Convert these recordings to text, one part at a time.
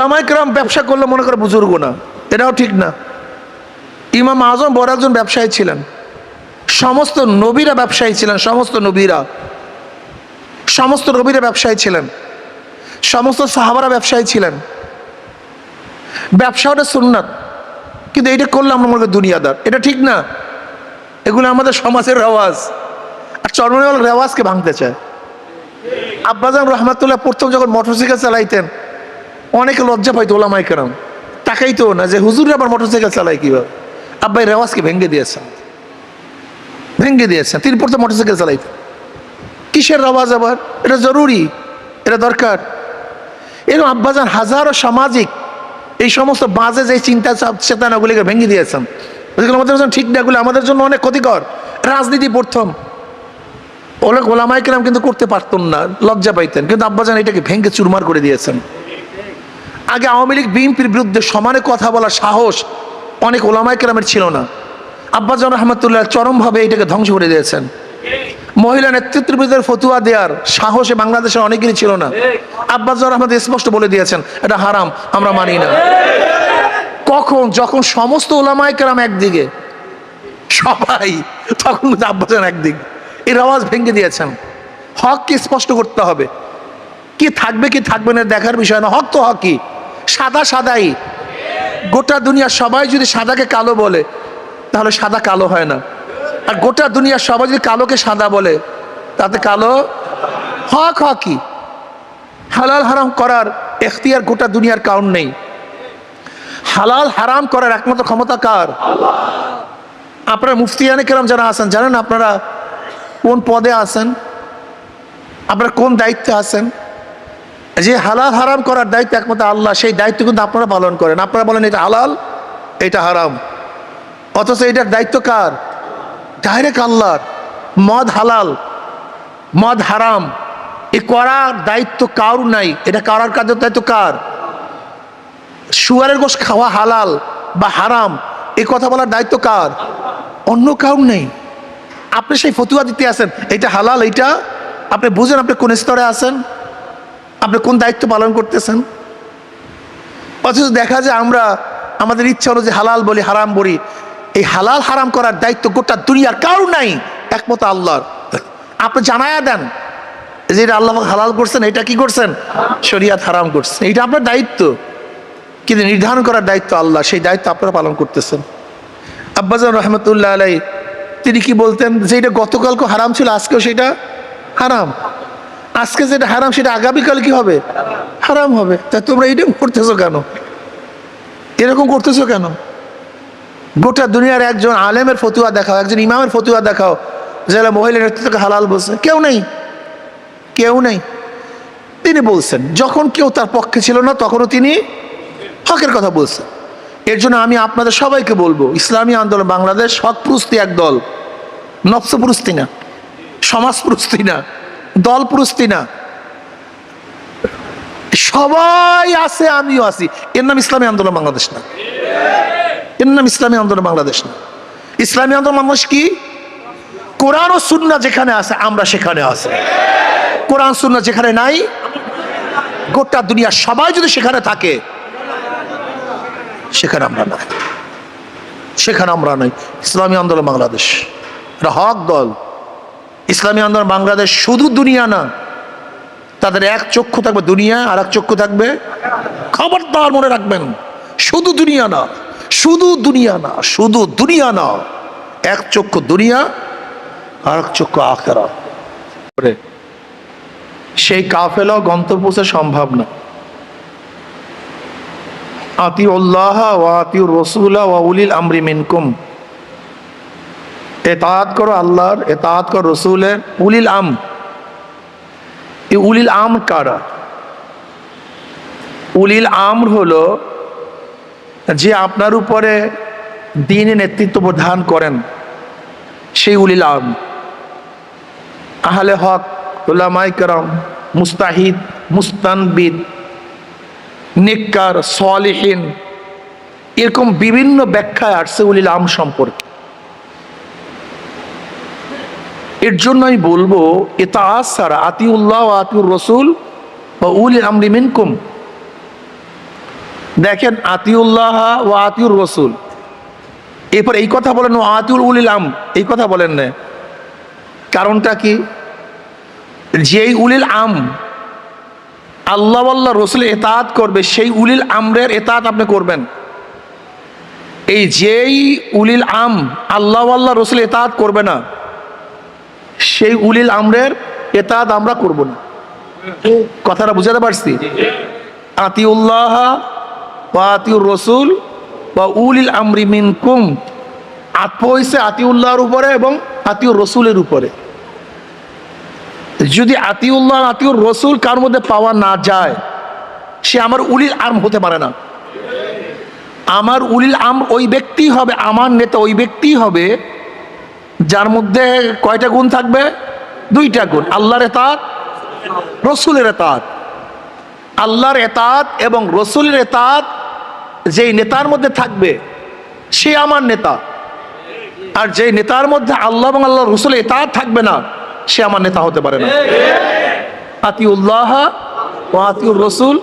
ওলামাই কেরাম ব্যবসা করলে মনে করে বুজুর্গ না। এটাও ঠিক না। ইমাম আজম বড় একজন ব্যবসায়ী ছিলেন। সমস্ত নবীরা ব্যবসায়ী ছিলেন, সমস্ত নবীরা। সমস্ত নবীরা ব্যবসায়ী ছিলেন। সমস্ত সাহাবারা ব্যবসায়ী ছিলেন। ব্যবসা ওটা সুন্নাত। কিন্তু এটা করলে আমরা মনে করি দুনিয়াদার। এটা ঠিক না। এগুলো আমাদের সমাজের রেওয়াজ। আর চরমনাল রেওয়াজকে ভাঙতে চায়। আব্বাজান রহমাতুল্লাহ প্রথম যখন মোটরসাইকেল চালাইতেন অনেকে লজ্জা পাইতো ওলামাই কেরাম। তাকাইতো না যে হুজুর আবার মোটরসাইকেল চালাই কীভাবে? আব্বাই রেওয়াজকে ভেঙে দিয়েছেন ভেঙে দিয়েছেন তিনি প্রথম মোটরসাইকেল চালাইতেন। কিসের রেওয়াজ আবার? এটা জরুরি, এটা দরকার। এরকম আব্বাজান হাজারো সামাজিক এই সমস্ত বাজে যে চিন্তা চেতনাগুলিকে ভেঙে দিয়েছেন। আমাদের জন্য ঠিক নাগুলো আমাদের জন্য অনেক ক্ষতিকর। রাজনীতি প্রথম। ওলা গোলামাই কেরাম কিন্তু করতে পারতেন না, লজ্জা পাইতেন। কিন্তু আব্বাজান এটাকে ভেঙে চুরমার করে দিয়েছেন। আগে আওয়ামী লীগ, বিএনপির বিরুদ্ধে সমানে কথা বলার সাহস অনেক ওলামায় কেরামের ছিল না। আব্বাজান রহমতুল্লাহ চরমভাবে এটাকে ধ্বংস করে দিয়েছেন। মহিলা নেতৃত্ববিদের ফতুয়া দেওয়ার সাহসে বাংলাদেশের অনেকেরই ছিল না। আব্বাস আহমদ স্পষ্ট বলে দিয়েছেন, এটা হারাম, আমরা মানি না। কখন, যখন সমস্ত ওলামায় কেরাম একদিকে, সবাই, তখন কিন্তু একদিকে। এর আওয়াজ ভেঙে দিয়েছেন। হককে স্পষ্ট করতে হবে। কি থাকবে কি থাকবে না, দেখার বিষয় না। হক তো হকই। সাদা সাদাই। গোটা দুনিয়ার সবাই যদি সাদাকে কালো বলে, তাহলে সাদা কালো হয় না। আর গোটা দুনিয়ার সবাই যদি কালোকে সাদা বলে, তাতে কালো হক হকই। হালাল হারাম করার এখতিয়ার গোটা দুনিয়ার কারণ নেই। হালাল হারাম করার একমাত্র ক্ষমতা কার? আপনারা মুফতিয়ানে কেরাম যারা আছেন, জানেন আপনারা কোন পদে আছেন? আপনারা কোন দায়িত্বে আছেন? যে হালাল হারাম করার দায়িত্ব একমাত্র আল্লাহ, সেই দায়িত্ব কিন্তু আপনারা পালন করেন। আপনারা বলেন, এটা হালাল, এটা হারাম। অথচ এটার দায়িত্ব কার? ডাইরেক্ট আল্লাহর। মদ হালাল, মদ হারাম, এ করার দায়িত্ব কারুর নাই? এটা করার কাজের দায়িত্ব কার? শুয়ারের গোশ খাওয়া হালাল বা হারাম, এ কথা বলার দায়িত্ব কার? অন্য কারুর নেই। আপনি সেই ফতুয়া দিতে আছেন এটা হালাল, এইটা? আপনি বুঝেন আপনি কোন স্তরে আছেন? আপনি কোন দায়িত্ব পালন করতেছেন? অথচ দেখা যায় আমরা, আমাদের ইচ্ছা অনুযায়ী হালাল বলি, হারাম বলি, এই হালাল হারাম করার দায়িত্ব গোটা দুনিয়ার কারও নাই একমত আল্লাহর। আপনি জানায়া দেন যে এটা আল্লাহ হালাল করছেন, এটা কি করছেন? শরিয়াত হারাম করছেন। এটা আপনার দায়িত্ব। কিন্তু নির্ধারণ করার দায়িত্ব আল্লাহ, সেই দায়িত্ব আপনারা পালন করতেছেন। আব্বাজান রহমতুল্লাহ আলাই তিনি কি বলতেন যে এটা গতকালকে হারাম ছিল, আজকেও সেটা হারাম? আজকে যেটা হারাম, সেটা আগামীকাল কি হবে? হারাম হবে। তা তোমরা এটা করতেছো কেন? এরকম করতেছো কেন? গোটা দুনিয়ার একজন আলেমের ফতুয়া দেখাও, একজন ইমামের ফতুয়া দেখাও যারা মহিলা নেতৃত্বকে হালাল বলছে। কেউ নেই। কেউ নেই। তিনি বলছেন, যখন কেউ তার পক্ষে ছিল না, তখনও তিনি হকের কথা বলছেন। এর জন্য আমি আপনাদের সবাইকে বলব, ইসলামী আন্দোলন বাংলাদেশ হক প্রস্তি এক দল। নফস প্রস্তি না সমাজ প্রস্তি না। দল প্রস্তি না সবাই আছে, আমিও আছি। এর নাম ইসলামী আন্দোলন বাংলাদেশ না। এর নাম ইসলামী আন্দোলন বাংলাদেশ না। ইসলামী আন্দোলন বাংলাদেশ কি? কোরআন ও সুন্না যেখানে আছে, আমরা সেখানে আছি। কোরআন সুন্না যেখানে নাই, গোটা দুনিয়া সবাই যদি সেখানে থাকে, সেখানে আমরা নাই। সেখানে আমরা নাই। ইসলামী আন্দোলন বাংলাদেশ। হক দল। ইসলামী আন্দোলন বাংলাদেশ শুধু দুনিয়া না, তাদের এক চক্ষু থাকবে দুনিয়া আর এক চক্ষু থাকবে খবরদার মনে রাখবেন। শুধু দুনিয়া না, শুধু দুনিয়া না, শুধু দুনিয়া না, এক চক্ষু দুনিয়া আর এক চক্ষু আখেরা। সেই কাফেলাও গন্তব্য সম্ভব না আতি উল্লাহ ও আতি রসুল্লাহ ও উলিল আমরি মিনকুম। এতাত করো আল্লাহর এতাত করো রসুলের। উলিল আম। এই উলিল আম কারা? উলিল আমর হলো যে আপনার উপরে দিনে নেতৃত্ব প্রদান করেন, সেই উলিল আম। আহলে হক ওলামাই করম, মুস্তাহিদ, মুস্তানবিদ নিকার সলিহীন, এরকম বিভিন্ন ব্যাখ্যায় আসছে উলিল আম সম্পর্কে। এর জন্য আমি বলব এটা আসারা আতিউল্লাহ আতিউর রসুল বা উল আমরি মিনকুম। দেখেন, আতিউল্লাহ ও আতিউর রসুল। এরপর এই কথা বলেন ও আতিউল উলিল আম এই কথা বলেন না। কারণটা কি? যেই উলিল আম আল্লাহ আল্লাহ রসুল এতাত করবে, সেই উলিল আমরের এতাত আপনি করবেন। এই যেই উলিল আম আল্লাহ আল্লাহ রসুল এতাত করবে না সেই উলিল আমরের এতাদ আমরা করব না। কথাটা বুঝাতে পারছি? আতিউল্লাহ বা আতিউর রসুল বা উলিল আমরি মিনকুম। আত্ম হয়েছে আতিউল্লাহর উপরে এবং আতিউর রসুলের উপরে। যদি আতিউল্লাহ আতিউর রসুল কার মধ্যে পাওয়া না যায় সে আমার উলিল আম হতে পারে না। আমার উলিল আম ওই ব্যক্তি হবে আমার নেতা ওই ব্যক্তি হবে যার মধ্যে কয়টা গুণ থাকবে? দুইটা গুণ। আল্লাহর এতাত, রসুলের এতাত। আল্লাহর এতাত এবং রসুলের এতাত যেই নেতার মধ্যে থাকবে, সে আমার নেতা। আর যে নেতার মধ্যে আল্লাহ এবং আল্লাহ রসুল এতাত থাকবে না, সে আমার নেতা হতে পারে না। আতিউল্লাহ ও আতিউর রসুল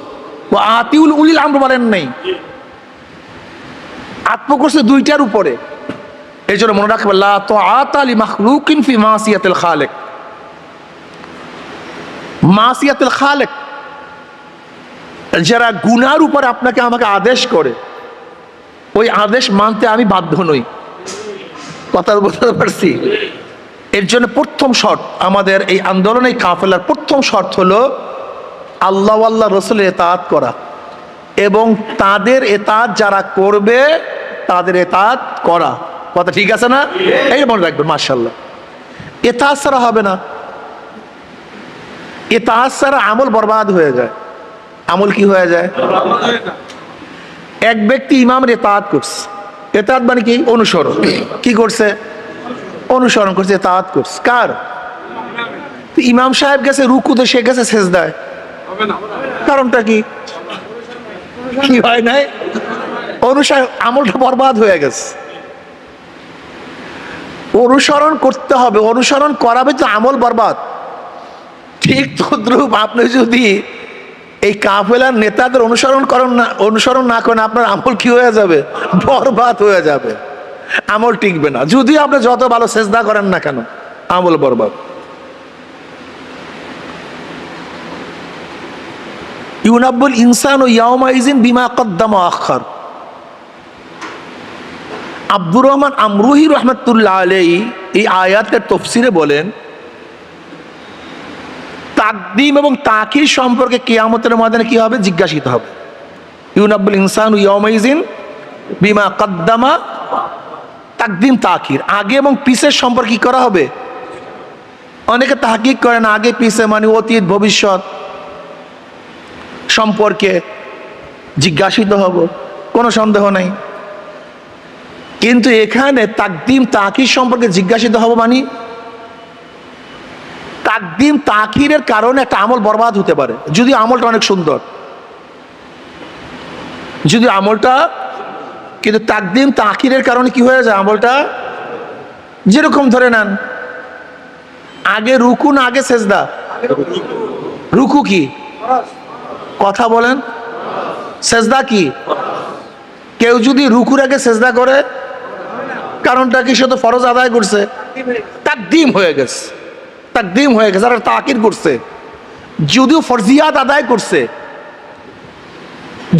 ও আতিউল উলিল আমরা বলেন নেই। আত্ম করছে দুইটার উপরে। এই জন্য মনে রাখবে, লা ফি মাসিয়াতিল খালেক। খালেক, যারা গুনার উপর আপনাকে আমাকে আদেশ করে, ওই আদেশ মানতে আমি বাধ্য নই। কথা বলতে পারছি? এর জন্য প্রথম শর্ত আমাদের এই আন্দোলনে কাফেলার প্রথম শর্ত হলো আল্লাহ আল্লাহ রসুলের এতাত করা এবং তাদের এতাত যারা করবে, তাদের এতাত করা। কথা ঠিক আছে না? এই মনে রাখবেন মার্শাল্লাহ এতাত ছাড়া হবে না। এতাত ছাড়া আমল বরবাদ হয়ে যায়। আমল কি হয়ে যায়? এক ব্যক্তি ইমামের এতাত করছে। এতাত মানে কি? অনুসরণ। কি করছে? অনুসরণ করছে এতাত করছে। কার? ইমাম সাহেব গেছে রুকুতে, সে গেছে শেষ দেয় কারণটা কি? কি হয় নাই? অনুসরণ আমলটা বরবাদ হয়ে গেছে। অনুসরণ করতে হবে, অনুসরণ করাবে তো আমল বরবাদ। ঠিক তদ্রুপ আপনি যদি এই কাফেলার নেতাদের অনুসরণ করেন না, অনুসরণ না করেন, আপনার আমল কি হয়ে যাবে? বরবাদ হয়ে যাবে। আমল টিকবে না। যদি আপনি যত ভালো চেষ্টা করেন না কেন, আমল বরবাদ। ইউনাব্বুল ইনসান ও ইয়াউমাইজিন বিমা কদ্দাম আখার আব্দুর রহমান আমরুহি রহমতুল্লাহ আলাই এই আয়াতের তফসিরে বলেন, তাকদিম এবং তাকির সম্পর্কে কেয়ামতের ময়দানে কি হবে? জিজ্ঞাসিত হবে। ইউনাব্বুল ইনসান ইয়মাইজিন বিমা কদ্দামা তাকদিম, তাকির। আগে এবং পিসের সম্পর্কে কি করা হবে? অনেকে তাহকিক করেন, আগে পিছে মানে অতীত, ভবিষ্যৎ সম্পর্কে জিজ্ঞাসিত হব। কোনো সন্দেহ নেই। কিন্তু এখানে তাকদিম তাকির সম্পর্কে জিজ্ঞাসিত হব মানে? তাকদিম তাকিরের কারণে একটা আমল বরবাদ হতে পারে, যদি আমলটা অনেক সুন্দর। যদি আমলটা, কিন্তু তাকদিম তাকিরের কারণে কি হয়ে যায় আমলটা? যেরকম ধরে নেন, আগে রুকু না আগে সেজদা? রুকু কি? কথা বলেন। সেজদা কি? কেউ যদি রুকুর আগে সেজদা করে কারণটা কি সে তো ফরজ আদায় করছে? তাকদিম হয়ে গেছে। তার ডিম হয়ে গেছে আর তাকির করছে। যদিও ফরজিয়াত আদায় করছে,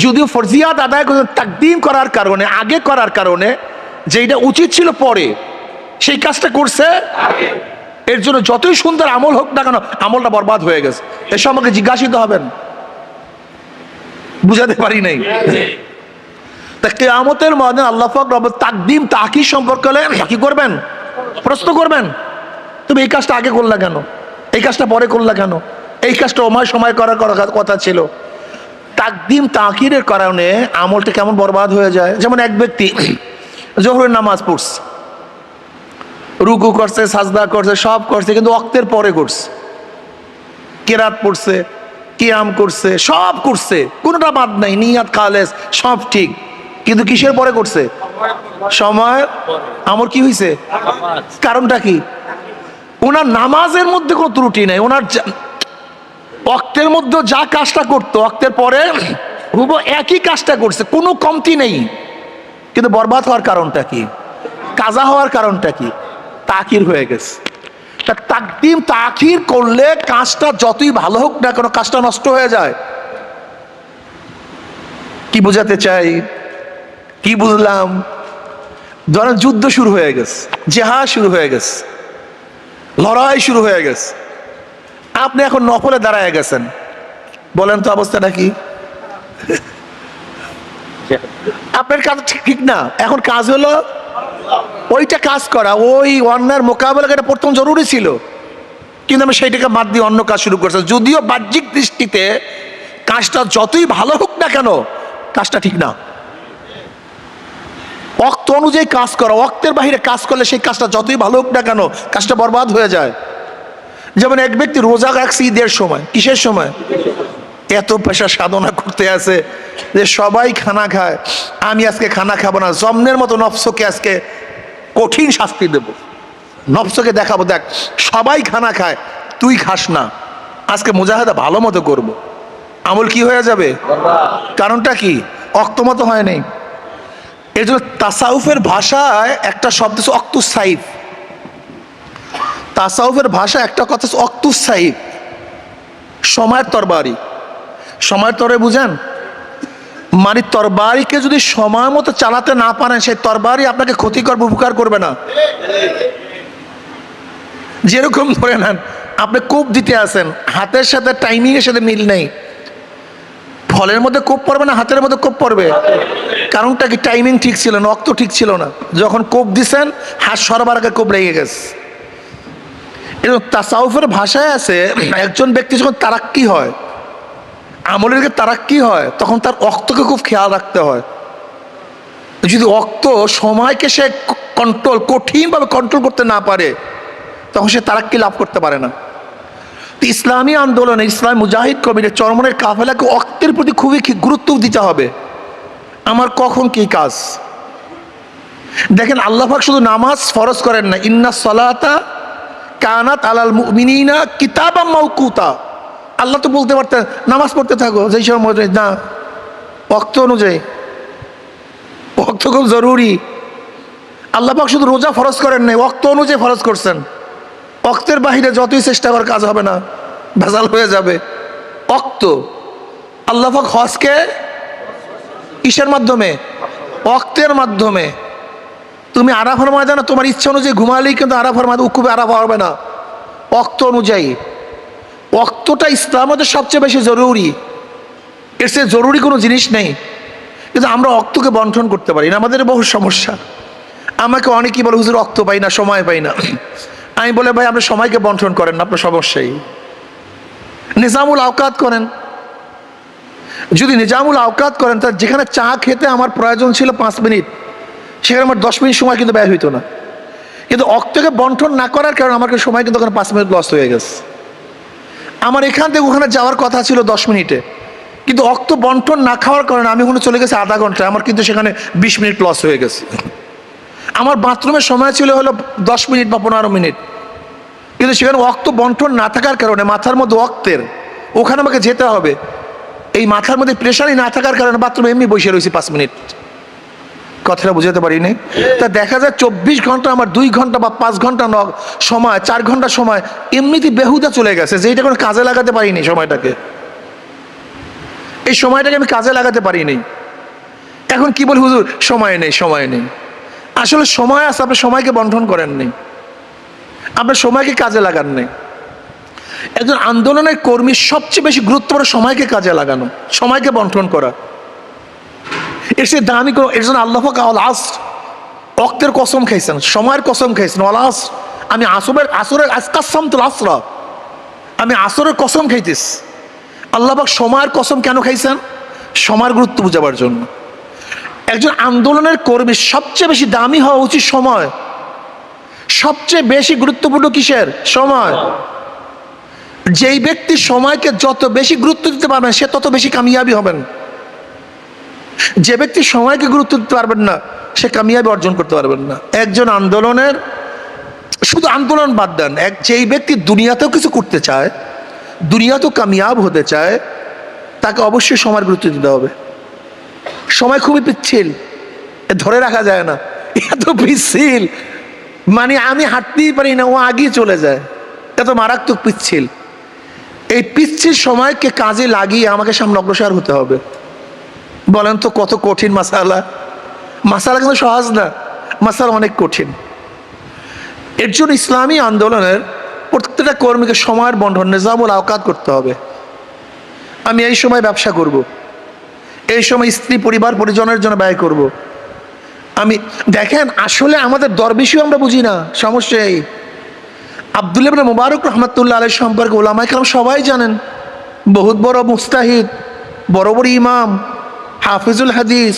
যদিও ফরজিয়াত আদায় করছে, তাকদিম করার কারণে, আগে করার কারণে যেটা উচিত ছিল পরে, সেই কাজটা করছে এর জন্য যতই সুন্দর আমল হোক না কেন, আমলটা বরবাদ হয়ে গেছে। এ সম্পর্কে জিজ্ঞাসিত হবেন? বুঝাতে পারি নাই? তা কেয়ামতের মধ্যে আল্লাহ পাক রব তাকদিম তাকি সম্পর্ক হলে কি করবেন? প্রশ্ন করবেন? তুমি এই কাজটা আগে করলা কেন? এই কাজটা পরে করলা কেন? এই কাজটা অময় সময় করার কথা ছিল। তাকদিম তাকিরের কারণে আমলটা কেমন বরবাদ হয়ে যায়? যেমন এক ব্যক্তি জোহরের নামাজ পড়ছে। রুকু করছে, সাজদা করছে, সব করছে, কিন্তু অক্তের পরে করছে। কেরাত পড়ছে, কিয়াম করছে, সব করছে। কোনোটা বাদ নাই, নিয়াত, খালেস, সব ঠিক। কিন্তু কিসের পরে করছে? সময়? আমার কি হয়েছে কারণটা কি? ওনার নামাজের মধ্যে কোনো ত্রুটি নেই, ওনার অক্তের মধ্যে যা কাজটা করতো, অক্তের পরে হুব একই কাজটা করছে, কোনো কমতি নেই। কিন্তু বরবাদ হওয়ার কারণটা কি? কাজা হওয়ার কারণটা কি? তাকির হয়ে গেছে। তা তাকদিম তাকির করলে কাজটা যতই ভালো হোক না কেন, কাজটা নষ্ট হয়ে যায়। কি বোঝাতে চাই? কি বুঝলাম? ধরেন যুদ্ধ শুরু হয়ে গেছে জেহা শুরু হয়ে গেছে, লড়াই শুরু হয়ে গেছে। আপনি এখন নকলে দাঁড়ায় গেছেন। বলেন তো অবস্থাটা কি? আপনার কাজ ঠিক- না। এখন কাজ হলো ওইটা কাজ করা। ওই অন্যার মোকাবেলা এটা প্রথম জরুরি ছিল। কিন্তু আমি সেইটাকে বাদ দিয়ে অন্য কাজ শুরু করছি। যদিও বাহ্যিক দৃষ্টিতে কাজটা যতই ভালো হোক না কেন, কাজটা ঠিক না। অক্ত অনুযায়ী কাজ করা অক্তের বাহিরে কাজ করলে সেই কাজটা যতই ভালো হোক না কেন, কাজটা বরবাদ হয়ে যায়। যেমন এক ব্যক্তি রোজা রাখছে ঈদের সময়, কিসের সময়? এত পেশা সাধনা করতে আছে যে সবাই খানা খায়, আমি আজকে খানা খাব না, জমনের মতো নফসকে আজকে কঠিন শাস্তি দেব। নফসকে দেখাবো, দেখ, সবাই খানা খায়, তুই খাস না, আজকে মুজাহাদা ভালো মতো করব। আমল কি হয়ে যাবে? কারণটা কি? অক্তমত হয় নাই। এর জন্য তাসাউফের ভাষায় একটা শব্দ হচ্ছে অক্তুস সাইফ তাসাউফের ভাষা একটা কথা হচ্ছে অক্তুস সাইফ সময়ের তরবারি। সময়ের তরে বুঝেন? মানে তরবারিকে যদি সময় মতো চালাতে না পারেন, সেই তরবারি আপনাকে ক্ষতি করবে উপকার করবে না। যেরকম ধরে নেন, আপনি কোপ দিতে আসেন হাতের সাথে টাইমিংয়ের সাথে মিল নেই। ফলের মধ্যে কোপ পড়বে না হাতের মধ্যে কোপ পড়বে? কারণটা কি টাইমিং ঠিক ছিল না, অক্ত ঠিক ছিল না? যখন কোপ দিছেন, হাত সরবার আগে কোপ লেগে গেছে। এবং তাসাউফের ভাষায় আছে, একজন ব্যক্তি যখন তারাক্কি হয়, আমলের তারাক্কি হয়, তখন তার অক্তকে খুব খেয়াল রাখতে হয়। যদি অক্ত সময়কে সে কন্ট্রোল কঠিনভাবে কন্ট্রোল করতে না পারে, তখন সে তারাক্কি লাভ করতে পারে না। ইসলামী আন্দোলনে ইসলাম মুজাহিদ কমিটির চরমনের কাফেলাকে অক্তের প্রতি খুবই গুরুত্ব দিতে হবে। আমার কখন কি কাজ? দেখেন, আল্লাহ পাক শুধু নামাজ ফরজ করেন না, ইন্না সলাতা কানাত আলাল মুমিনিনা কিতাবাম মাউকুতা আল্লাহ তো বলতে পারতেন, নামাজ পড়তে থাকো, যেই সময় মনে না। অক্ত অনুযায়ী। অক্ত খুব জরুরি। আল্লাহ পাক শুধু রোজা ফরজ করেন নাই, অক্ত অনুযায়ী ফরজ করছেন। অক্তের বাহিরে যতই চেষ্টা করার কাজ হবে না। ভেজাল হয়ে যাবে। অক্ত। আল্লাহ পাক হজকে কিসের মাধ্যমে, অক্তের মাধ্যমে। তুমি আরাফার ময়দানে তোমার ইচ্ছা অনুযায়ী ঘুমালেই কিন্তু আরাফার ময়দান উকুবে আরাফা হবে না। অক্ত অনুযায়ী। অক্তটা ইসলামের সবচেয়ে বেশি জরুরি। এর চেয়ে জরুরি কোনো জিনিস নেই। কিন্তু আমরা অক্তকে বন্টন করতে পারি না। আমাদের বহু সমস্যা। আমাকে অনেকেই বলে, হুজুর, অক্ত পাই না, সময় পাই না। আমি বলে, ভাই, আপনি সময়কে বন্টন করেন আপনার সমস্যাই। নিজামুল আওকাত করেন। যদি নিজামুল আওকাত করেন তার যেখানে চা খেতে আমার প্রয়োজন ছিল পাঁচ মিনিট, সেখানে আমার দশ মিনিট সময় কিন্তু ব্যয় হইতো না। কিন্তু অক্তকে বন্টন না করার কারণে আমার সময় কিন্তু ওখানে পাঁচ মিনিট লস হয়ে গেছে। আমার এখান থেকে ওখানে যাওয়ার কথা ছিল দশ মিনিটে। কিন্তু অক্ত বন্টন না খাওয়ার কারণে আমি ওখানে চলে গেছি আধা ঘণ্টা আমার কিন্তু সেখানে বিশ মিনিট লস হয়ে গেছে। আমার বাথরুমের সময় ছিল হলো দশ মিনিট বা পনেরো মিনিট। কিন্তু সেখানে অক্ত বন্টন না থাকার কারণে, মাথার মধ্যে অক্তের, ওখানে আমাকে যেতে হবে। এই মাথার মধ্যে প্রেশারই না থাকার কারণে বাথরুমে এমনি বসে রয়েছি পাঁচ মিনিট। কথাটা বুঝাতে পারিনি? তা দেখা যায় চব্বিশ ঘণ্টা আমার দুই ঘণ্টা বা পাঁচ ঘণ্টা ন- সময়, চার ঘণ্টা সময় এমনিতে বেহুদা চলে গেছে যে এটা কোনো কাজে লাগাতে পারিনি সময়টাকে। এই সময়টাকে আমি কাজে লাগাতে পারিনি। এখন কি বলি হুজুর? সময় নেই সময় নেই। আসলে সময় আছে, আপনি সময়কে বন্টন করেন নেই আপনার সময়কে কাজে লাগান নেই একজন আন্দোলনের কর্মীর সবচেয়ে বেশি গুরুত্বপূর্ণ সময়কে কাজে লাগানো, সময়কে বন্টন করা। এর সে দামি কোনো এর জন্য আল্লাহ আল আস অক্তের কসম খাইছেন, সময়ের কসম খাইছেন। অল আস আমি আসরের আসরের আজকাসাম তো আসরা। আমি আসরের কসম খাইতেস আল্লাহবাক সময়ের কসম কেন খাইছেন? সময়ের গুরুত্ব বুঝাবার জন্য। একজন আন্দোলনের কর্মী সবচেয়ে বেশি দামি হওয়া উচিত সময়। সবচেয়ে বেশি গুরুত্বপূর্ণ কিসের? সময়। যেই ব্যক্তি সময়কে যত বেশি গুরুত্ব দিতে পারবেন, সে তত বেশি কামিয়াবি হবেন। যে ব্যক্তি সময়কে গুরুত্ব দিতে পারবেন না, সে কামিয়াবি অর্জন করতে পারবেন না। একজন আন্দোলনের, শুধু আন্দোলন বাদ দেন, এক যেই ব্যক্তি দুনিয়াতেও কিছু করতে চায়, দুনিয়াতেও কামিয়াব হতে চায়, তাকে অবশ্যই সময়ের গুরুত্ব দিতে হবে। সময় খুবই পিচ্ছিল। ধরে রাখা যায় না। এত পিচ্ছিল। মানে আমি হাঁটতেই পারি না, ও আগেই চলে যায়। এত মারাত্মক পিচ্ছিল। এই পিচ্ছিল সময়কে কাজে লাগিয়ে আমাকে সামনে অগ্রসর হতে হবে। বলেন তো কত কঠিন মাসালা। মাসালা কিন্তু সহজ না, মাসালা অনেক কঠিন। এর জন্য ইসলামী আন্দোলনের প্রত্যেকটা কর্মীকে সময়ের বন্ধন, নিজামুল আওকাত করতে হবে। আমি এই সময় ব্যবসা করব। এই সময় স্ত্রী পরিবার পরিজনের জন্য ব্যয় করব। আমি, দেখেন, আসলে আমাদের দরবেশিও আমরা বুঝি না, সমস্যা এই। আবদুল্লাহ ইবনে মুবারক রহমতুল্লাহ আলাই সম্পর্কে ওলামাই কালাম সবাই জানেন, বহুত বড় মুস্তাহিদ, বড় বড় ইমাম, হাফিজুল হাদিস,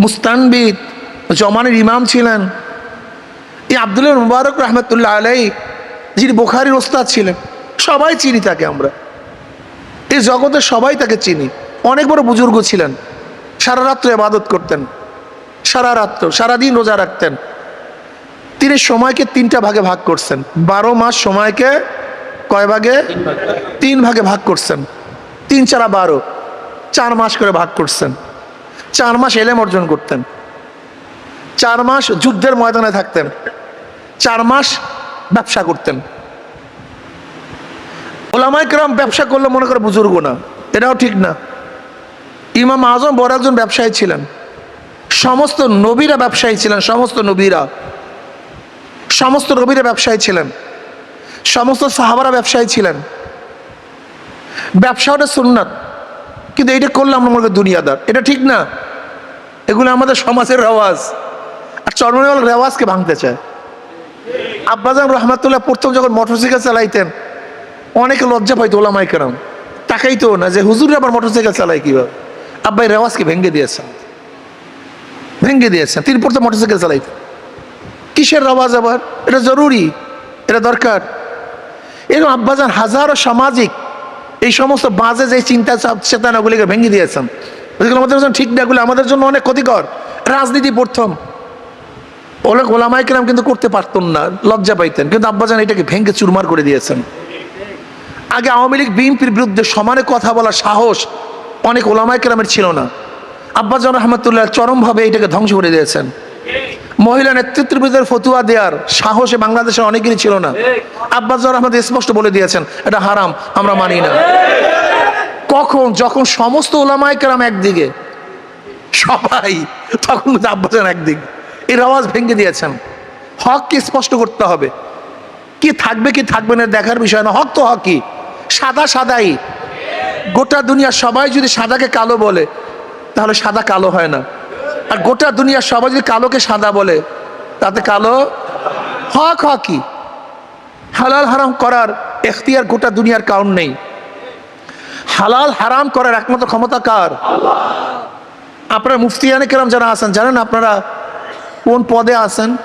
মুস্তানবিদ, জমানের ইমাম ছিলেন। এই আবদুল্লাহ মুবারক রহমতুল্লাহ আলাই যিনি বোখারির ওস্তাদ ছিলেন, সবাই চিনি তাকে আমরা। এই জগতে সবাই তাকে চিনি। অনেক বড় বুজুর্গ ছিলেন। সারা রাত্র ইবাদত করতেন। সারা রাত্র সারাদিন রোজা রাখতেন। তিনি সময়কে তিনটা ভাগে ভাগ করছেন। বারো মাস সময়কে কয় ভাগে? তিন ভাগে। ভাগ করছেন। তিন চারা বারো। চার মাস করে ভাগ করছেন। চার মাস এলেম অর্জন করতেন। চার মাস যুদ্ধের ময়দানে থাকতেন। চার মাস ব্যবসা করতেন। ওলামাইকরাম ব্যবসা করলে মনে করে বুজুর্গ না। এটাও ঠিক না। ইমাম আজম বড় একজন ব্যবসায়ী ছিলেন। সমস্ত নবীরা ব্যবসায়ী ছিলেন, সমস্ত নবীরা। সমস্ত নবীরা ব্যবসায়ী ছিলেন। সমস্ত সাহাবারা ব্যবসায়ী ছিলেন। ব্যবসা ওটা সুন্নাত। কিন্তু এটা করলে আমরা মনে দুনিয়াদার। এটা ঠিক না। এগুলো আমাদের সমাজের রেওয়াজ। আর চরমনিওয়াল রেওয়াজকে ভাঙতে চায়। আব্বাজান রহমাতুল্লাহ প্রথম যখন মোটরসাইকেল চালাইতেন, অনেকে লজ্জা পাইতো ওলামাই কেরাম। তাকাইতো না যে হুজুর আবার মোটরসাইকেল চালায় কীভাবে? আব্বাই রেওয়াজকে ভেঙে দিয়েছেন। ভেঙে দিয়েছেন। তিনি প্রথম মোটরসাইকেল চালাইতেন। কিসের রেওয়াজ আবার? এটা জরুরি, এটা দরকার। এরকম আব্বাজান হাজারো সামাজিক, এই সমস্ত বাজে যে চিন্তা চেতনাগুলিকে ভেঙে দিয়েছেন। আমাদের জন্য ঠিক না, এগুলো আমাদের জন্য অনেক ক্ষতিকর। রাজনীতি প্রথম। ওলা গোলামাই কেরাম কিন্তু করতে পারতেন না, লজ্জা পাইতেন। কিন্তু আব্বাজান এটাকে ভেঙে চুরমার করে দিয়েছেন। আগে আওয়ামী লীগ, বিএনপির বিরুদ্ধে সমানে কথা বলার সাহস অনেক ওলামাই কেরামের ছিল না। আব্বাজান রহমতুল্লাহ চরমভাবে এটাকে ধ্বংস করে দিয়েছেন। মহিলা নেতৃত্বের ফতুয়া দেওয়ার সাহসে বাংলাদেশের অনেকেরই ছিল না। আব্বাস আহমদ স্পষ্ট বলে দিয়েছেন, এটা হারাম, আমরা মানি না। কখন, যখন সমস্ত ওলামাই কেরাম একদিকে, সবাই, তখন কিন্তু আব্বাসান একদিকে। এর আওয়াজ ভেঙে দিয়েছেন। হককে স্পষ্ট করতে হবে? কি থাকবে কি থাকবে না, দেখার বিষয় না। হক তো হকই। সাদা সাদাই গোটা দুনিয়া সবাই যদি সাদাকে কালো বলে, তাহলে সাদা কালো হয় না। আর গোটা দুনিয়ার সবাই যদি কালোকে সাদা বলে, তাতে কালো হক হকই হালাল হারাম করার এখতিয়ার গোটা দুনিয়ার কারণ নেই। হালাল হারাম করার একমাত্র ক্ষমতা কার? আপনারা মুফতিয়ানে কেরাম যারা আছেন, জানেন আপনারা কোন পদে আছেন?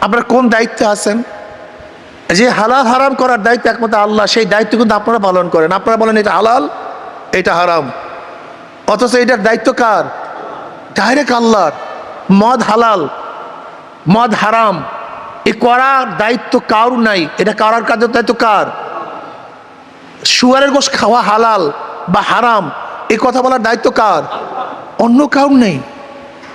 আপনারা কোন দায়িত্বে আছেন? যে হালাল হারাম করার দায়িত্ব একমাত্র আল্লাহ, সেই দায়িত্ব কিন্তু আপনারা পালন করেন। আপনারা বলেন, এটা হালাল, এটা হারাম। অথচ এটার দায়িত্ব কার? ডাইরেক্ট আল্লাহর। মদ হালাল, মদ হারাম। এ করার দায়িত্ব কারু নাই। এটা করার কাজের দায়িত্ব কার? শুয়ারের গোশ খাওয়া হালাল বা হারাম, এ কথা বলার দায়িত্ব কার? অন্য কারণ নেই।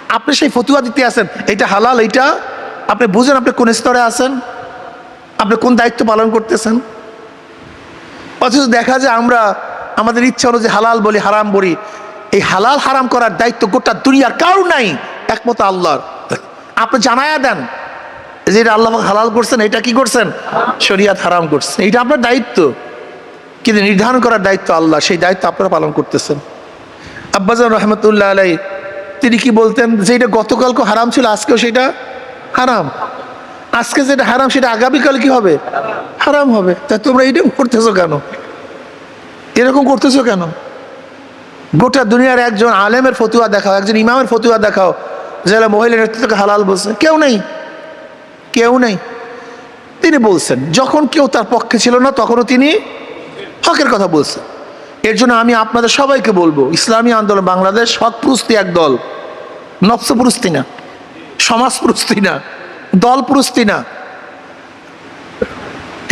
আপনি সেই ফতুয়া দিতে আছেন এটা হালাল, এটা? আপনি বুঝেন আপনি কোন স্তরে আছেন? আপনি কোন দায়িত্ব পালন করতেছেন? অথচ দেখা যায় আমরা, আমাদের ইচ্ছা অনুযায়ী হালাল বলি, হারাম বলি। এই হালাল হারাম করার দায়িত্ব গোটা দুনিয়ার কারও নাই একমত আল্লাহর। আপনি জানায়া দেন যে এটা আল্লাহ হালাল করছেন, এটা কি করছেন? শরিয়াত হারাম করছেন এটা আপনার দায়িত্ব। কিন্তু নির্ধারণ করার দায়িত্ব আল্লাহ, সেই দায়িত্ব আপনারা পালন করতেছেন। আব্বাজান রহমতুল্লাহ আলাই তিনি কি বলতেন যে এটা গতকালকে হারাম ছিল, আজকেও সেটা হারাম? আজকে যেটা হারাম, সেটা আগামীকাল কি হবে? হারাম হবে। তা তোমরা এইটা করতেছো কেন? এরকম করতেছো কেন? গোটা দুনিয়ার একজন আলেমের ফতুয়া দেখাও, একজন ইমামের ফতুয়া দেখাও যারা মহিলা নেতৃত্বকে হালাল বলছে। কেউ নেই। কেউ নেই। তিনি বলছেন, যখন কেউ তার পক্ষে ছিল না, তখনও তিনি হকের কথা বলছেন। এর জন্য আমি আপনাদের সবাইকে বলব, ইসলামী আন্দোলন বাংলাদেশ হক প্রস্তি এক দল নফস প্রস্তি না সমাজ প্রস্তি না দল প্রস্তি না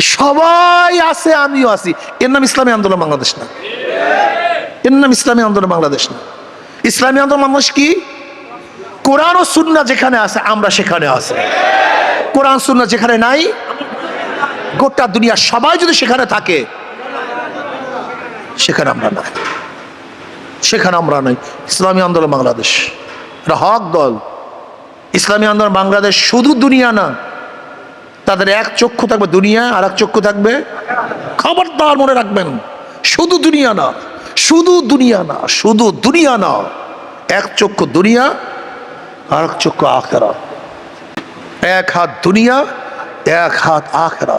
সবাই আছে, আমিও আছি। এর নাম ইসলামী আন্দোলন বাংলাদেশ না। এর নাম ইসলামী আন্দোলন বাংলাদেশ না। ইসলামী আন্দোলন বাংলাদেশ কি? কোরআন ও সুন্না যেখানে আছে, আমরা সেখানে আছি। কোরআন সুন্না যেখানে নাই, গোটা দুনিয়া সবাই যদি সেখানে থাকে, সেখানে আমরা নাই। সেখানে আমরা নাই। ইসলামী আন্দোলন বাংলাদেশ। এটা হক দল। ইসলামী আন্দোলন বাংলাদেশ শুধু দুনিয়া না, তাদের এক চক্ষু থাকবে দুনিয়া, আর এক চক্ষু থাকবে খবরদার মনে রাখবেন, শুধু দুনিয়া না, শুধু দুনিয়া না, শুধু দুনিয়া না, এক চক্ষু দুনিয়া, আর এক চক্ষু আখেরা। এক হাত দুনিয়া, এক হাত আখেরা।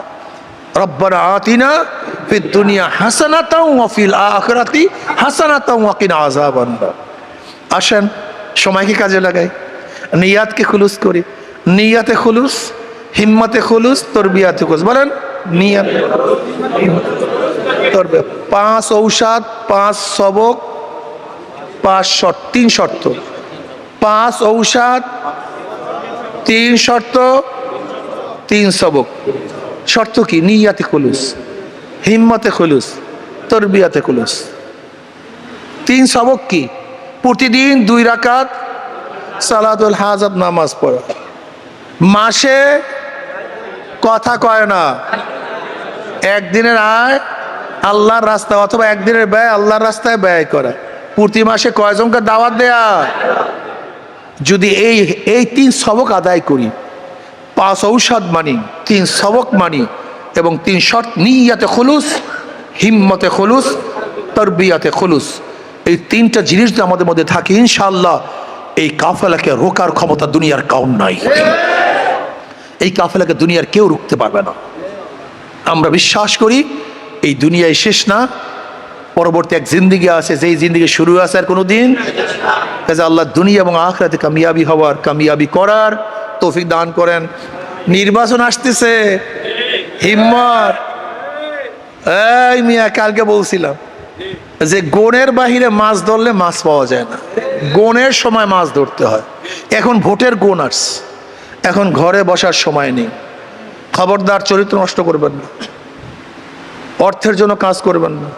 রব্বানা আতিনা ফিদ দুনিয়া আসেন সময়কে কাজে লাগাই? নিয়াতকে খুলুস করি। নিয়াতে খুলুস, হিম্মতে খুলুস, তরবিয়াতে খুলুস। বলেন, নিয়াত। পাঁচ ঔষধ, পাঁচ সবক, পাঁচ শর্ত, তিন শর্ত। পাঁচ ঔষধ, তিন শর্ত, তিন সবক। শর্ত কি? নিয়াতে খুলুস, হিম্মতে খুলুস, তরবিয়াতে খুলুস। তিন সবক কি? প্রতিদিন দুই রাকাত সালাতুল হাজাত নামাজ পড়ে। মাসে কথা কয় না। একদিনের আয় আল্লাহর রাস্তা অথবা একদিনের ব্যয় আল্লাহর রাস্তায় ব্যয় করা। প্রতি মাসে কয়জনকে দাওয়াত দেয়া? যদি এই এই তিন সবক আদায় করি, পাঁচ ঔষধ মানি, তিন সবক মানি, এবং তিন শর্ত, নিয়াতে খুলুস, হিম্মতে খুলুস, তরবিয়াতে খুলুস, এই তিনটা জিনিস আমাদের মধ্যে থাকে, ইনশাআল্লাহ এই কাফেলাকে রোকার ক্ষমতা দুনিয়ার কাউন নাই। এই কাফেলাকে দুনিয়ার কেউ রুখতে পারবে না। আমরা বিশ্বাস করি এই দুনিয়ায় শেষ না। পরবর্তী এক জিন্দিগি আছে, যেই জিন্দিগি শুরু আছে আর কোনো দিন আল্লাহ দুনিয়া এবং আখরাতে কামিয়াবি হওয়ার, কামিয়াবি করার তৌফিক দান করেন। নির্বাচন আসতেছে। হিম্মত। এই মিয়া, কালকে বলছিলাম যে গোনের বাহিরে মাছ ধরলে মাছ পাওয়া যায় না। গনের সময় মাছ ধরতে হয়। এখন ভোটের গুণ আসছে। এখন ঘরে বসার সময় নেই। খবরদার চরিত্র নষ্ট করবেন না। অর্থের জন্য কাজ করবেন না।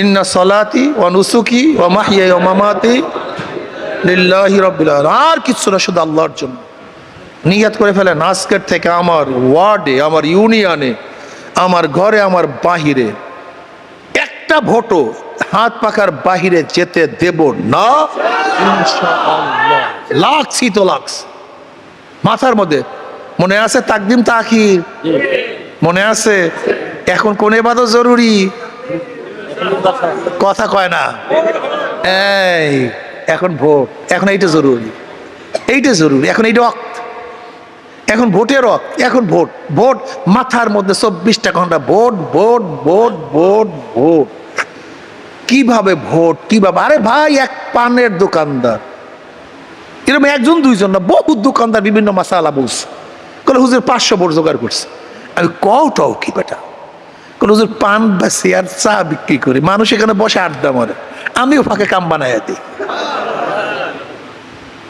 ইন্না সলাতি ও নুসুকি ও মাহিয়া ও মামাতি লিল্লাহি রাব্বিল আর কিছু না, শুধু আল্লাহর জন্য। নিয়াত করে ফেলেন, আজকের থেকে আমার ওয়ার্ডে, আমার ইউনিয়নে, আমার ঘরে, আমার বাহিরে একটা ভোটও হাত পাকার বাহিরে যেতে দেব না। লাগছি তো লাগছ মাথার মধ্যে। মনে আছে তাকদিম তাখির? মনে আছে? এখন কোন এবাদত জরুরি? কথা কয় না। এই এখন ভোট। এখন এইটা জরুরি। এইটা জরুরি। এখন এইটা অক্ত এখন ভোটের রক এখন ভোট। ভোট মাথার মধ্যে চব্বিশটা ঘণ্টা vote vote vote vote vote. কীভাবে ভোট, কীভাবে? আরে ভাই, এক পানের দোকানদার। এরকম একজন, দুইজন না বহু দোকানদার, বিভিন্ন মাসালা বলছে। কলে হুজুর, পাঁচশো ভোট জোগাড় করছে। আমি কটাও কি বেটা? কোনো হুজুর, পান বেশি আর চা বিক্রি করে। মানুষ এখানে বসে আড্ডা মারে। আমিও ফাঁকে কাম বানাইয়া দিই।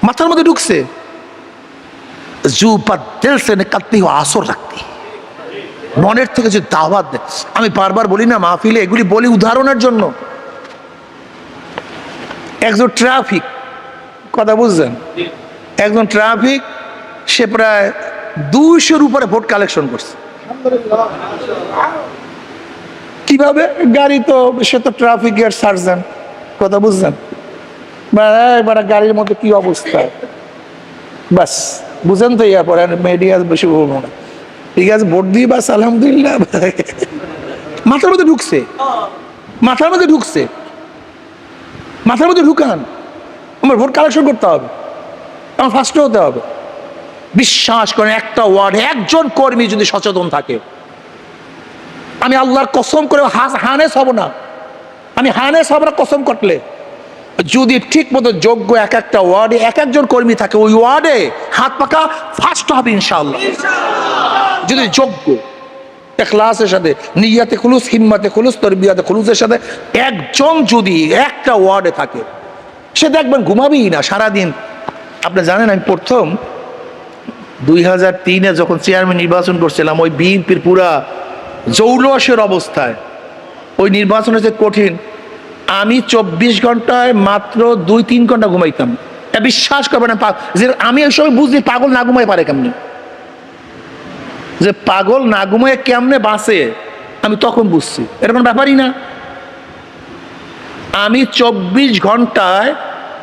মাথার মধ্যে ঢুকছে। জু আসর রাখতে মনের থেকে যে দাওয়াত আমি বারবার বলি না, মাহফিলে এগুলি বলি উদাহরণের জন্য। একজন ট্রাফিক কথা বুঝছেন? একজন ট্রাফিক সে প্রায় দুইশোর উপরে ভোট কালেকশন করছে। কীভাবে? গাড়ি তো সে তো ট্রাফিকের সার্জন কথা বুঝছেন? এবার গাড়ির মধ্যে কি অবস্থা? বাস বুঝেন তো ইয়া পরে মিডিয়া বেশি বলব না। ঠিক আছে ভোট দিয়ে বাস আলহামদুলিল্লাহ। মাথার মধ্যে ঢুকছে। মাথার মধ্যে ঢুকছে। মাথার মধ্যে ঢুকান। আমার ভোট কালেকশন করতে হবে। আমার ফার্স্টে হতে হবে। বিশ্বাস করেন, একটা ওয়ার্ড একজন কর্মী যদি সচেতন থাকে, আমি আল্লাহর কসম করে হানেস হব না। আমি হানেস হব না কসম করলে। যদি ঠিক মতো যোগ্য এক একটা ওয়ার্ডে এক একজন কর্মী থাকে, ওই ওয়ার্ডে হাত পাকা ফার্স্ট হবে ইনশাল্লাহ যদি যোগ্য এখলাসের সাথে, নিয়াতে খুলুস, হিম্মাতে খুলুস, তরবিয়াতে খুলুসের সাথে একজন যদি একটা ওয়ার্ডে থাকে, সে দেখবেন ঘুমাবেই না সারাদিন। আপনি জানেন, আমি প্রথম দুই হাজার তিনে যখন চেয়ারম্যান নির্বাচন করছিলাম, ওই বিএনপির পুরা জৌলসের অবস্থায়, ওই নির্বাচন হচ্ছে কঠিন। আমি চব্বিশ ঘন্টায় মাত্র দুই তিন ঘণ্টা ঘুমাইতাম। এটা বিশ্বাস করবে না যে আমি ওই সময় বুঝলি পাগল না ঘুমাই পারে কেমনে? যে পাগল না ঘুমায় কেমনে বাঁচে? আমি তখন বুঝছি। এটা কোনো ব্যাপারই না। আমি চব্বিশ ঘন্টায়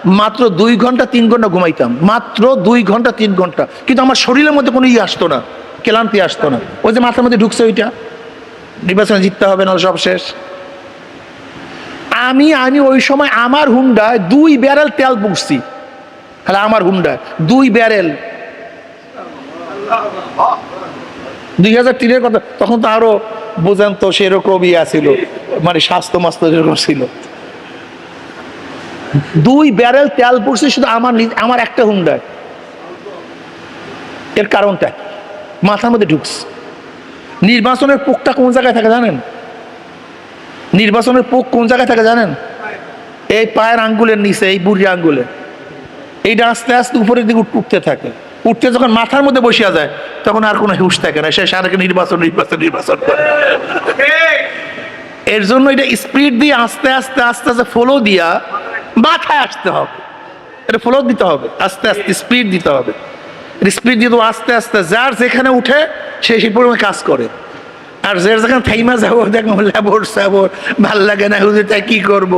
মাত্র দুই ঘণ্টা, তিন ঘণ্টা ঘুমাইতাম। মাত্র দুই ঘণ্টা, তিন ঘণ্টা। কিন্তু আমার শরীরের মধ্যে কোনো ইয়ে আসতো না, ক্লান্তি আসতো না। ওই যে মাথার মধ্যে ঢুকছে ওইটা। নির্বাচনে জিততে হবে না সব শেষ। আমি আমি ওই সময় আমার হুন্ডায় দুই ব্যারেল তেল পুষছি। তাহলে আমার হুন্ডায় দুই ব্যারেল। দুই হাজার তিনের কথা, তখন তো আরও বোঝেন তো সেরকম ইয়া ছিল মানে স্বাস্থ্য মাস্ত যেরকম ছিল। দুই ব্যারেল তেল পড়ছে, শুধু আমার আমার একটা হুন্ডায় এর কারণটা মাথার মধ্যে ঢুকছে। নির্বাচনের পোকটা কোন জায়গায় থাকে জানেন? নির্বাচনের পোক কোন জায়গায় থাকে জানেন? এই পায়ের আঙ্গুলের নিচে, এই বুড়ি আঙ্গুলে। এইটা আস্তে আস্তে উপরের দিকে উঠতে থাকে। উঠতে যখন মাথার মধ্যে বসিয়া যায়, তখন আর কোনো হুশ থাকে না। সে সারাকে নির্বাচন নির্বাচন নির্বাচন করে। এর জন্য এটা স্পিড দিয়ে আস্তে আস্তে আস্তে আস্তে ফলো দিয়া মাথায় আসতে হবে। এটা ফলো দিতে হবে। আস্তে আস্তে স্পিড দিতে হবে। স্পিড দিয়ে তো আস্তে আস্তে যার যেখানে উঠে, সে সেই পরিমাণে কাজ করে। আর যার যেখানে থাইমা যাব, দেখো স্যাবর ভালো লাগে না হুজুর, তাই কি করব?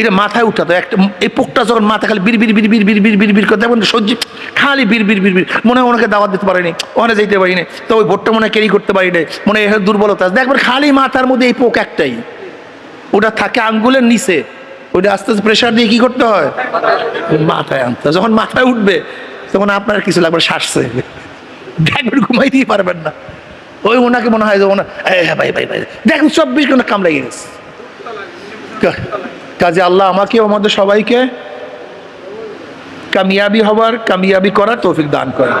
এটা মাথায় উঠাতো একটা এই পোকটা যখন মাথা খালি বিড় বিড় বিড় বিড় বিড় বিড় বিড় বিড় করতে এবং সহ্য খালি বিড় বিড় বিড় বিড়, মনে হয় ওনাকে দাওয়াত দিতে পারিনি, ওখানে যেতে পারিনি। তো ওই ভোটটা মনে ক্যারি করতে পারি পারিনি, মনে হয় দুর্বলতা দেখবেন খালি মাথার মধ্যে এই পোক একটাই। ওটা থাকে আঙ্গুলের নিচে। ওটা আস্তে আস্তে প্রেশার দিয়ে কি করতে হয়? মাথায় আনতে যখন মাথায় উঠবে, তখন আপনার কিছু লাগবে শ্বাসছে দেখবেন ঘুমাই দিয়ে পারবেন না। ওই ওনাকে মনে হয় যে ওনা হ্যাঁ ভাই ভাই ভাই। দেখুন চব্বিশ ঘণ্টা কাম লেগে গেছে। কাজে আল্লাহ আমাকে আমাদের সবাইকে কামিয়াবি হবার কামিয়াবি করার তৌফিক দান করে